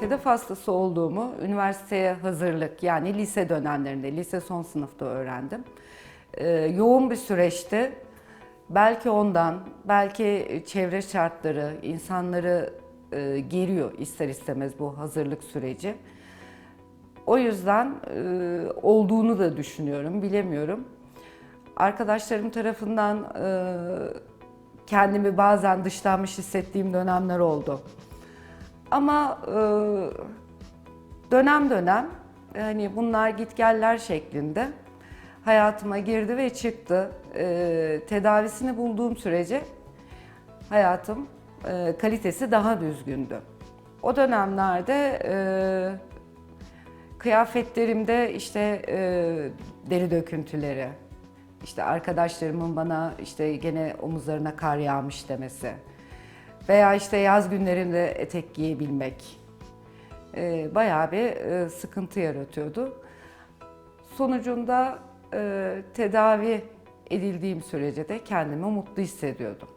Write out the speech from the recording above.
TEDAF hastası olduğumu üniversiteye hazırlık yani lise dönemlerinde, lise son sınıfta öğrendim. Ee, yoğun bir süreçti. Belki ondan, belki çevre şartları insanları e, geriyor ister istemez bu hazırlık süreci. O yüzden e, olduğunu da düşünüyorum, bilemiyorum. Arkadaşlarım tarafından e, kendimi bazen dışlanmış hissettiğim dönemler oldu. Ama e, dönem dönem hani bunlar gitgeller şeklinde hayatıma girdi ve çıktı. E, tedavisini bulduğum sürece hayatım e, kalitesi daha düzgündü. O dönemlerde e, kıyafetlerimde işte e, deri döküntüleri, işte arkadaşlarımın bana işte gene omuzlarına kar yağmış demesi veya işte yaz günlerinde etek giyebilmek e, bayağı bir e, sıkıntı yaratıyordu. Sonucunda e, tedavi edildiğim sürece de kendimi mutlu hissediyordum.